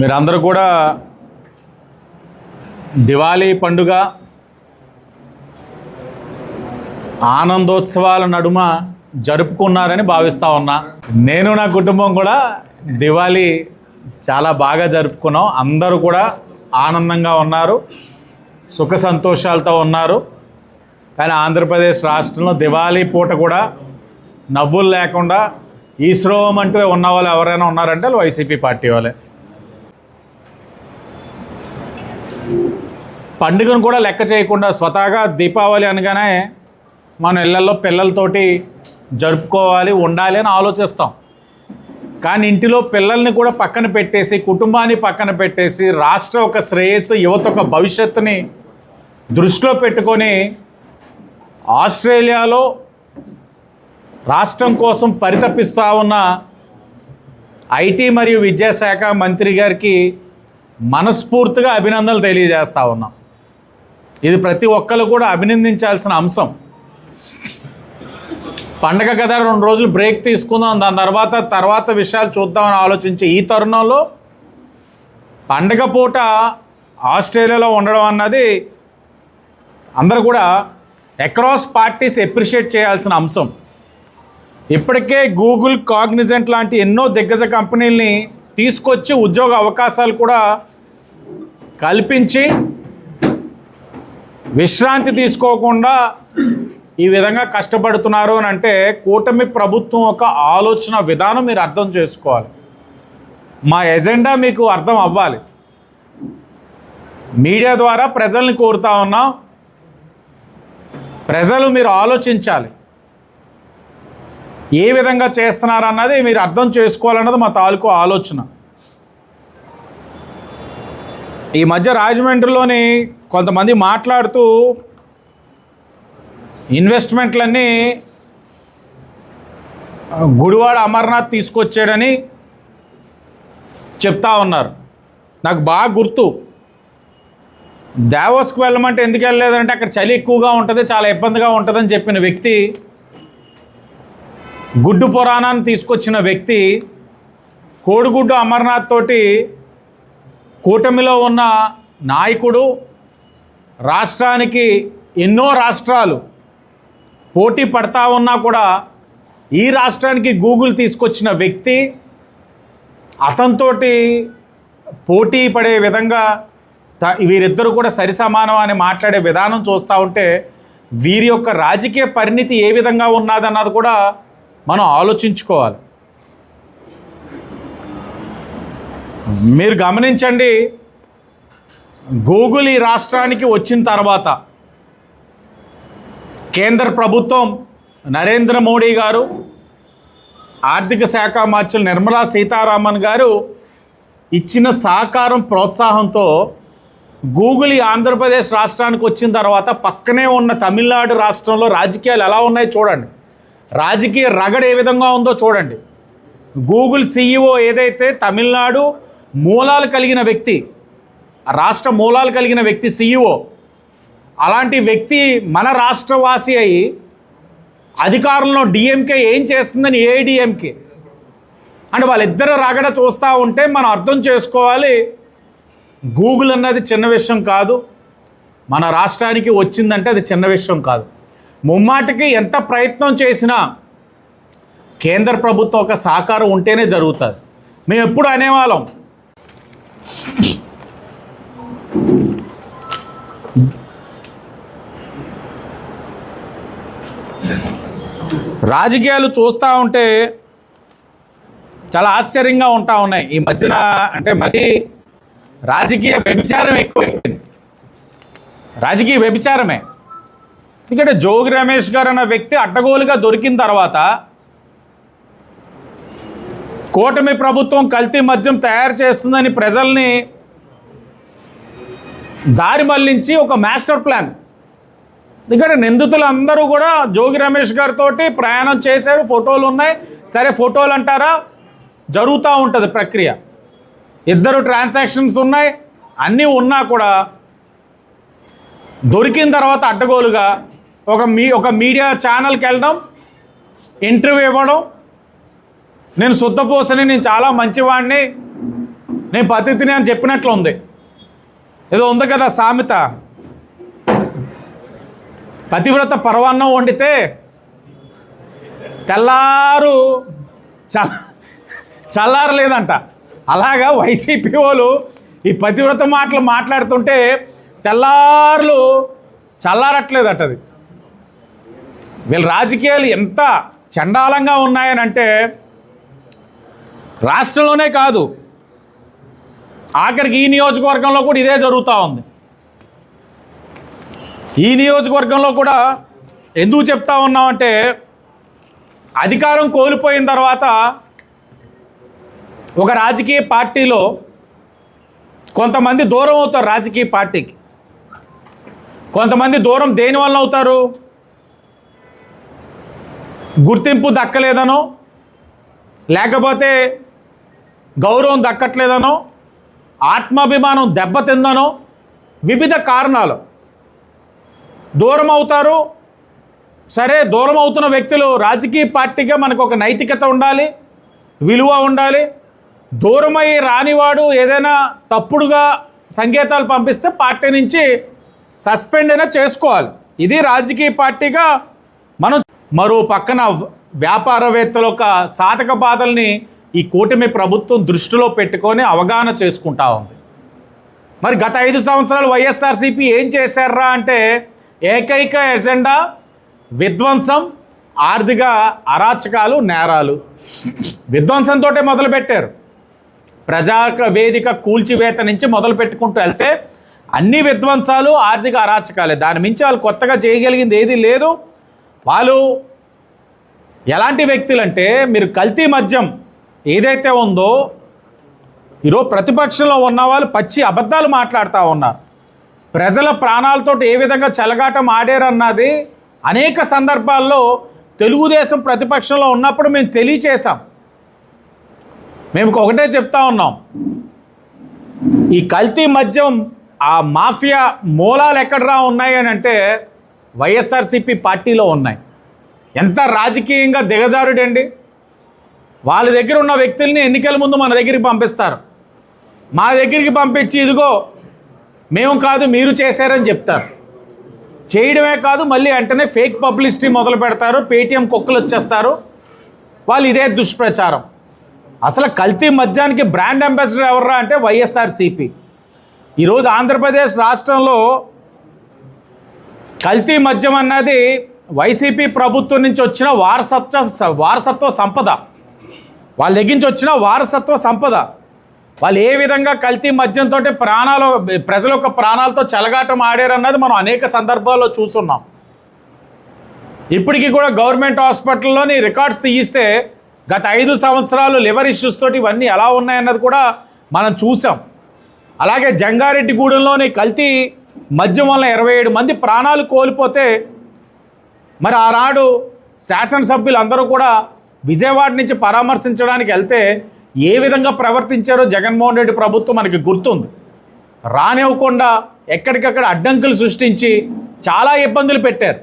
మీరందరూ కూడా దివాళీ పండుగ ఆనందోత్సవాల నడుమ జరుపుకున్నారని భావిస్తా ఉన్నా. నేను నా కుటుంబం కూడా దివాళీ చాలా బాగా జరుపుకున్నాం. అందరూ కూడా ఆనందంగా ఉన్నారు సుఖ సంతోషాలతో ఉన్నారు. కానీ ఆంధ్రప్రదేశ్ రాష్ట్రంలో దివాళీ పూట కూడా నవ్వులు లేకుండా ఈశ్రోవం అంటూ ఉన్న వాళ్ళు ఎవరైనా ఉన్నారంటే వైసీపీ పార్టీ వాళ్ళే. పండుగను కూడా లెక్క చేయకుండా స్వతహాగా దీపావళి అనగానే మన ఇళ్ళలో పిల్లలతోటి జరుపుకోవాలి ఉండాలి అని ఆలోచిస్తాం. కానీ ఇంటిలో పిల్లల్ని కూడా పక్కన పెట్టేసి కుటుంబాన్ని పక్కన పెట్టేసి రాష్ట్ర ఒక శ్రేయస్సు యువత ఒక భవిష్యత్తుని దృష్టిలో పెట్టుకొని ఆస్ట్రేలియాలో రాష్ట్రం కోసం పరితపిస్తూ ఉన్న ఐటీ మరియు విద్యాశాఖ మంత్రి గారికి మనస్ఫూర్తిగా అభినందనలు తెలియజేస్తూ ఉన్నాం. ఇది ప్రతి ఒక్కరు కూడా అభినందించాల్సిన అంశం. పండగ కదా రెండు రోజులు బ్రేక్ తీసుకుందాం దాని తర్వాత తర్వాత విషయాలు చూద్దామని ఆలోచించి ఈ తరుణంలో పండగ పూట ఆస్ట్రేలియాలో ఉండడం అన్నది అందరూ కూడా అక్రాస్ పార్టీస్ ఎప్రిషియేట్ చేయాల్సిన అంశం. ఇప్పటికే గూగుల్ కాగ్నిజెంట్ లాంటి ఎన్నో దిగ్గజ కంపెనీల్ని తీసుకొచ్చి ఉద్యోగ అవకాశాలు కూడా కల్పించి విశ్రాంతి తీసుకోకుండా ఈ విధంగా కష్టపడుతున్నారు అని అంటే కూటమి ప్రభుత్వం ఒక ఆలోచన విధానం మీరు అర్థం చేసుకోవాలి. మా ఎజెండా మీకు అర్థం అవ్వాలి. మీడియా ద్వారా ప్రజల్ని కోరుతా ఉన్నాం. ప్రజలు మీరు ఆలోచించాలి. ఏ విధంగా చేస్తున్నారు అన్నది మీరు అర్థం చేసుకోవాలన్నది మా తాలూకు ఆలోచన. ఈ మధ్య రాజమండ్రిలోని కొంతమంది మాట్లాడుతూ ఇన్వెస్ట్మెంట్లన్నీ గుడివాడ అమర్నాథ్ తీసుకొచ్చాడని చెప్తా ఉన్నారు. నాకు బాగా గుర్తు. దావోస్కి వెళ్ళమంటే ఎందుకు వెళ్ళలేదంటే అక్కడ చలి ఎక్కువగా ఉంటుంది చాలా ఇబ్బందిగా ఉంటుందని చెప్పిన వ్యక్తి గుడ్డు పురాణాన్ని తీసుకొచ్చిన వ్యక్తి కోడిగుడ్డు అమర్నాథ్ తోటి కూటమిలో ఉన్న నాయకుడు రాష్ట్రానికి ఎన్నో రాష్ట్రాలు పోటీ పడతా ఉన్నా కూడా ఈ రాష్ట్రానికి గూగుల్ తీసుకొచ్చిన వ్యక్తి అతనితోటి పోటీ పడే విధంగా త- వీరిద్దరూ కూడా సరి సమానం అని మాట్లాడే విధానం చూస్తూ ఉంటే వీరి యొక్క రాజకీయ పరిణితి ఏ విధంగా ఉన్నదన్నది కూడా మనం ఆలోచించుకోవాలి. మీరు గమనించండి గూగుల్ ఈ రాష్ట్రానికి వచ్చిన తర్వాత కేంద్ర ప్రభుత్వం నరేంద్ర మోడీ గారు ఆర్థిక శాఖ మార్చులు నిర్మలా సీతారామన్ గారు ఇచ్చిన సహకారం ప్రోత్సాహంతో గూగుల్ ఈ ఆంధ్రప్రదేశ్ రాష్ట్రానికి వచ్చిన తర్వాత పక్కనే ఉన్న తమిళనాడు రాష్ట్రంలో రాజకీయాలు ఎలా ఉన్నాయో చూడండి. రాజకీయ రగడ ఏ విధంగా ఉందో చూడండి. గూగుల్ సీఈఓ ఏదైతే తమిళనాడు మూలాలు కలిగిన వ్యక్తి రాష్ట్ర మూలాలు కలిగిన వ్యక్తి సీఈఓ అలాంటి వ్యక్తి మన రాష్ట్రవాసి అయి అధికారంలో డిఎంకే ఏం చేస్తుందని ఏఐడిఎంకే అంటే వాళ్ళిద్దరు రగడ చూస్తూ ఉంటే మనం అర్థం చేసుకోవాలి. గూగుల్ అన్నది చిన్న విషయం కాదు. మన రాష్ట్రానికి వచ్చిందంటే అది చిన్న విషయం కాదు. ముమ్మాటికి ఎంత ప్రయత్నం చేసినా కేంద్ర ప్రభుత్వం ఒక సహకారం ఉంటేనే జరుగుతుంది. మేము ఎప్పుడు అనేవాళ్ళం? రాజకీయాలు చూస్తూ ఉంటే చాలా ఆశ్చర్యంగా ఉంటా ఉన్నాయి. ఈ మధ్యన అంటే మరి రాజకీయ వ్యభిచారం ఎక్కువైపోయింది. రాజకీయ వ్యభిచారమే. ఎందుకంటే జోగి రమేష్ గారు అన్న వ్యక్తి అడ్డగోలుగా దొరికిన తర్వాత కూటమి ప్రభుత్వం కల్తీ మద్యం తయారు చేస్తుందని ప్రజల్ని దారి మళ్ళించి ఒక మాస్టర్ ప్లాన్. ఎందుకంటే నిందితులు అందరూ కూడా జోగి రమేష్ గారితో ప్రయాణం చేశారు ఫోటోలు ఉన్నాయి. సరే ఫోటోలు అంటారా? జరుగుతూ ఉంటుంది ప్రక్రియ. ఇద్దరు ట్రాన్సాక్షన్స్ ఉన్నాయి. అన్నీ ఉన్నా కూడా దొరికిన తర్వాత అడ్డగోలుగా ఒక మీ ఒక మీడియా ఛానల్కి వెళ్ళడం ఇంటర్వ్యూ ఇవ్వడం. నేను శుద్ధపోసని నేను చాలా మంచివాడిని నేను పతిథిని అని చెప్పినట్లు ఉంది ఏదో ఉంది కదా సామెత. పతివ్రత పర్వాన్నం వండితే తెల్లారు చ చల్లారలేదంట. అలాగా వైసీపీ వాళ్ళు ఈ పతివ్రత మాటలు మాట్లాడుతుంటే తెల్లారులు చల్లారట్లేదట అది వీళ్ళ రాజకీయాలు ఎంత చండాలంగా ఉన్నాయనంటే రాష్ట్రంలోనే కాదు ఆఖరికి ఈ నియోజకవర్గంలో కూడా ఇదే జరుగుతూ ఉంది. ఈ నియోజకవర్గంలో కూడా ఎందుకు చెప్తా ఉన్నామంటే అధికారం కోల్పోయిన తర్వాత ఒక రాజకీయ పార్టీలో కొంతమంది దూరం అవుతారు రాజకీయ పార్టీకి. కొంతమంది దూరం దేని వల్ల అవుతారు? గుర్తింపు దక్కలేదనో లేకపోతే గౌరవం దక్కట్లేదనో ఆత్మాభిమానం దెబ్బతిందనో వివిధ కారణాలు. దూరం అవుతారు సరే దూరం అవుతున్న వ్యక్తులు రాజకీయ పార్టీగా మనకు ఒక నైతికత ఉండాలి విలువ ఉండాలి. దూరమై రానివాడు ఏదైనా తప్పుడుగా సంకేతాలు పంపిస్తే పార్టీ నుంచి సస్పెండ్ అయినా చేసుకోవాలి. ఇది రాజకీయ పార్టీగా మనం మరో పక్కన వ్యాపారవేత్తల యొక్క సాధక బాధల్ని ఈ కూటమి ప్రభుత్వం దృష్టిలో పెట్టుకొని అవగాహన చేసుకుంటా ఉంది. మరి గత ఐదు సంవత్సరాలు వైఎస్ఆర్సీపీ ఏం చేశారా అంటే ఏకైక ఎజెండా విధ్వంసం ఆర్థిక అరాచకాలు నేరాలు. విధ్వంసంతో మొదలుపెట్టారు. ప్రజా వేదిక కూల్చివేత నుంచి మొదలు పెట్టుకుంటూ వెళ్తే అన్ని విధ్వంసాలు ఆర్థిక అరాచకాలే. దాని మించి వాళ్ళు కొత్తగా చేయగలిగింది ఏది లేదు. వాళ్ళు ఎలాంటి వ్యక్తులంటే మీరు కల్తీ మద్యం ఏదైతే ఉందో ఈరోజు ప్రతిపక్షంలో ఉన్న వాళ్ళు పచ్చి అబద్ధాలు మాట్లాడుతూ ఉన్నారు. ప్రజల ప్రాణాలతో ఏ విధంగా చెలగాటం ఆడారన్నది అనేక సందర్భాల్లో తెలుగుదేశం ప్రతిపక్షంలో ఉన్నప్పుడు మేము తెలియచేశాం. మేము ఒకటే చెప్తా ఉన్నాం. ఈ కల్తీ మద్యం ఆ మాఫియా మూలాలు ఎక్కడరా ఉన్నాయి అని అంటే వైఎస్ఆర్సీపీ పార్టీలో ఉన్నాయి. ఎంత రాజకీయంగా దిగజారుడండి. వాళ్ళ దగ్గర ఉన్న వ్యక్తుల్ని ఎన్నికల ముందు మన దగ్గరికి పంపిస్తారు. మా దగ్గరికి పంపించి ఇదిగో మేము కాదు మీరు చేశారని చెప్తారు. చేయడమే కాదు మళ్ళీ వెంటనే ఫేక్ పబ్లిసిటీ మొదలు పెడతారు పేటీఎం కుక్కలు వచ్చేస్తారు. వాళ్ళు ఇదే దుష్ప్రచారం. అసలు కల్తీ మద్యానికి బ్రాండ్ అంబాసిడర్ ఎవర్రా అంటే వైఎస్ఆర్సీపీ. ఈరోజు ఆంధ్రప్రదేశ్ రాష్ట్రంలో కల్తీ మద్యం అన్నది వైసీపీ ప్రభుత్వం నుంచి వచ్చిన వారసత్వ వారసత్వ సంపద. వాళ్ళ దగ్గర నుంచి వచ్చిన వారసత్వ సంపద. వాళ్ళు ఏ విధంగా కల్తీ మద్యంతో ప్రాణాలు ప్రజల యొక్క ప్రాణాలతో చెలగాటం ఆడారన్నది మనం అనేక సందర్భాల్లో చూస్తున్నాం ఇప్పటికీ కూడా గవర్నమెంట్ హాస్పిటల్లోని రికార్డ్స్ తీయిస్తే గత ఐదు సంవత్సరాలు లివర్ ఇష్యూస్ తోటి ఇవన్నీ ఎలా ఉన్నాయన్నది కూడా మనం చూసాం. అలాగే జంగారెడ్డిగూడెంలోని కల్తీ మద్యం వల్ల ఇరవై ఏడు మంది ప్రాణాలు కోల్పోతే మరి ఆనాడు శాసనసభ్యులు అందరూ కూడా విజయవాడ నుంచి పరామర్శించడానికి వెళ్తే ఏ విధంగా ప్రవర్తించారో జగన్మోహన్ రెడ్డి ప్రభుత్వం మనకి గుర్తుంది. రానివ్వకుండా ఎక్కడికక్కడ అడ్డంకులు సృష్టించి చాలా ఇబ్బందులు పెట్టారు.